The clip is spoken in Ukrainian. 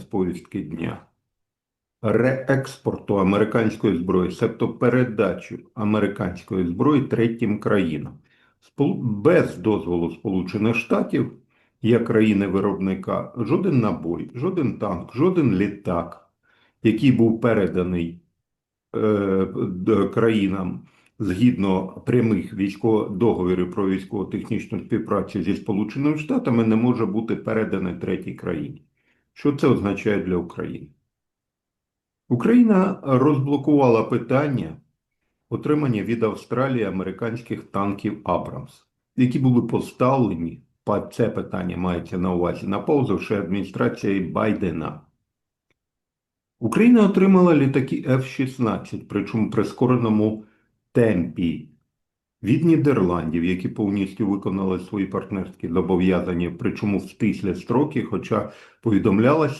з повістки дня реекспорту американської зброї, себто передачу американської зброї третім країнам без дозволу Сполучених Штатів, як країни-виробника, жоден набой, жоден танк, жоден літак, який був переданий е, країнам згідно прямих військово договорів про військово-технічну співпрацю зі Сполученими Штатами, не може бути переданий третій країні. Що це означає для України? Україна розблокувала питання отримання від Австралії американських танків Абрамс, які були поставлені, це питання мається на увазі, на паузу ще адміністрації Байдена. Україна отримала літаки F-16, причому прискореному темпі від Нідерландів, які повністю виконали свої партнерські зобов'язання, причому в стислі строки, хоча повідомлялося,